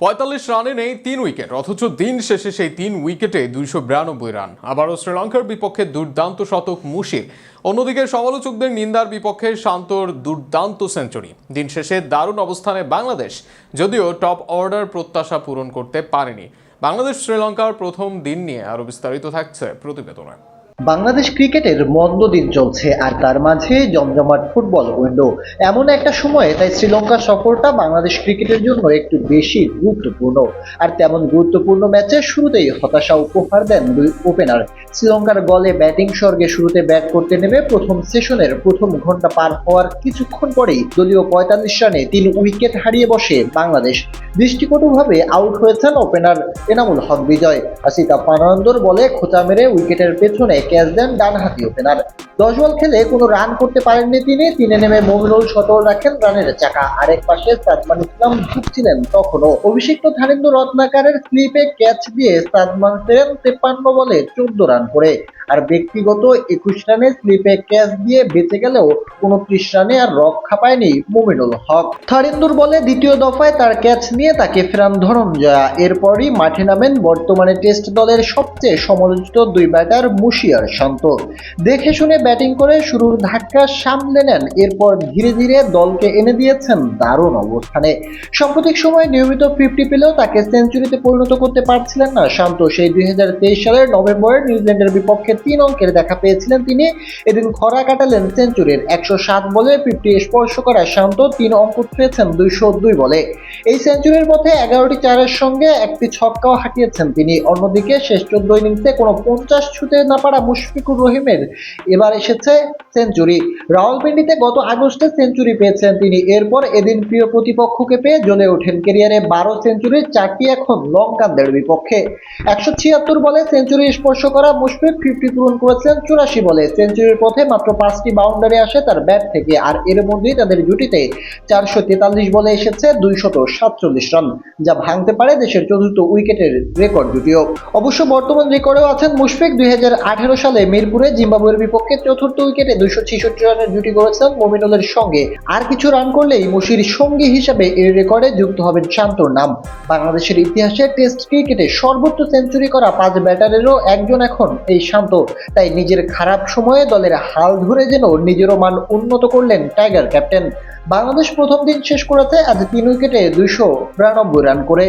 পঁয়তাল্লিশ রানে নেই তিন উইকেট, অথচ দিন শেষে সেই তিন উইকেটে দুইশো বিরানব্বই রান। আবারও শ্রীলঙ্কার বিপক্ষে দুর্দান্ত শতক মুশির। অন্যদিকে সমালোচকদের নিন্দার বিপক্ষে শান্তর দুর্দান্ত সেঞ্চুরি। দিন শেষে দারুণ অবস্থানে বাংলাদেশ, যদিও টপ অর্ডার প্রত্যাশা পূরণ করতে পারেনি। বাংলাদেশ শ্রীলঙ্কার প্রথম দিন নিয়ে আরও বিস্তারিত থাকছে প্রতিবেদনে। বাংলাদেশ ক্রিকেটের মন্দ দিন চলছে আর তার মাঝে জমজমাট ফুটবল উইন্ডো। এমন একটা সময়ে তাই শ্রীলঙ্কা সফরটা বাংলাদেশ ক্রিকেটের জন্য একটু বেশি গুরুত্বপূর্ণ। আর তেমন গুরুত্বপূর্ণ ম্যাচের শুরুতেই হতাশা উপহার দেন দুই ওপেনার। শ্রীলঙ্কার গলে ব্যাটিং স্বর্গে শুরুতে ব্যাট করতে নেমে প্রথম সেশনের প্রথম ঘণ্টা পার হওয়ার কিছুক্ষণ পরেই দলীয় পঁয়তাল্লিশ রানে তিন উইকেট হারিয়ে বসে বাংলাদেশ। দৃষ্টিকটুভাবে আউট হয়েছেন ওপেনার এনামুল হক বিজয়। আসিকা ফার্নান্দোর বলে খোঁচা মেরে উইকেটের পেছনে ক্যাচ দেন ডানহাতি ওপেনার। দশ বল খেলে কোনো রান করতে পারেননি তিনি। তিনে নেমে মমিনুল সতর রাখেন রানের চাকা। আরেক পাশে সাদমান ইসলাম ঢুকছিলেন তখনও। অভিষিক্ত থানেন্দু রত্নাকারের স্লিপে ক্যাচ দিয়ে সাদমান ফেরেন তেপ্পান্ন বলে চোদ্দ রান। করে আর ব্যক্তিগত একুশ রানে স্লিপে ক্যাচ দিয়ে বেঁচে গেলেও উনত্রিশ রানে আর রক্ষা পায়নি মুমিনুল হক। থারিন্দুর বলে দ্বিতীয় দফায় তার ক্যাচ নিয়ে তাকে ফেরান ধনঞ্জয়া। এরপরই মাঠে নামেন বর্তমানে টেস্ট দলের সবচেয়ে সমালোচিত দুই ব্যাটার মুশিয়ার শান্ত। দেখে শুনে ব্যাটিং করে শুরুর ধাক্কা সামলে নেন, এরপর ধীরে ধীরে দলকে এনে দিয়েছেন দারুণ অবস্থানে। সাম্প্রতিক সময়ে নিয়মিত ফিফটি পেলেও তাকে সেঞ্চুরিতে পরিণত করতে পারছিলেন না শান্ত। সেই দুই হাজার তেইশ সালের নভেম্বরে নিউজিল্যান্ডের বিপক্ষে তিন অঙ্কের দেখা পেয়েছিলেন তিনি। এদিন খরা কাটালেন সেঞ্চুরির। একশো সাত বলে ফিফটি স্পর্শ করা শান্ত তিন অঙ্ক ছুঁয়েছেন দুইশো দুই বলে। এই সেঞ্চুরির পথে এগারোটি চারের সঙ্গে একটি ছক্কাও হাঁকিয়েছেন তিনি। অন্যদিকে শেষ চোদ্দ ইনিংসে কোনো পঞ্চাশ ছুতে না পারা মুশফিকুর রহিমের এবার এসেছে সেঞ্চুরি। রাওয়ালপিন্ডিতে গত আগস্টে সেঞ্চুরি পেয়েছেন তিনি। এরপর এদিন প্রিয় প্রতিপক্ষকে পেয়ে জ্বলে ওঠেন কেরিয়ারে বারো সেঞ্চুরির চারটি এখন লঙ্কানদের বিপক্ষে। একশো ছিয়াত্তর বলে সেঞ্চুরি স্পর্শ করা মুশফিক, ফিফটি পূরণ করেছেন চুরাশি বলে। সেঞ্চুরির পথে মাত্র পাঁচটি বাউন্ডারি আসে তার ব্যাট থেকে, আর এর মধ্যেই তাদের জুটিতে চারশো তেতাল্লিশ বলে এসেছে দুইশত সাতচল্লিশ রান যা ভাঙতে পারে দেশের চতুর্থ উইকেটের রেকর্ড জুটিও অবশ্য বর্তমান রেকর্ডেও আছেন মুশফিক। দুই সালে মিরপুরে জিম্বাবুয়ের বিপক্ষে চতুর্থ উইকেটে দুইশো ছেষট্টি রানের জুটি করেছেন মমিনুলের সঙ্গে। আর কিছু রান করলেই মুশির সঙ্গী হিসাবে এর রেকর্ডে যুক্ত হবেন শান্তর নাম। বাংলাদেশের ইতিহাসে টেস্ট ক্রিকেটে সর্বোচ্চ সেঞ্চুরি করা পাঁচ ব্যাটারেরও একজন এখন এই শান্ত তাই নিজের খারাপ সময়ে দলের হাল ধরে যেন নিজেরও মান উন্নত করলেন টাইগার ক্যাপ্টেন। বাংলাদেশ প্রথম দিন শেষ করেছে আজ তিন উইকেটে দুইশো বিরানব্বই রান করে।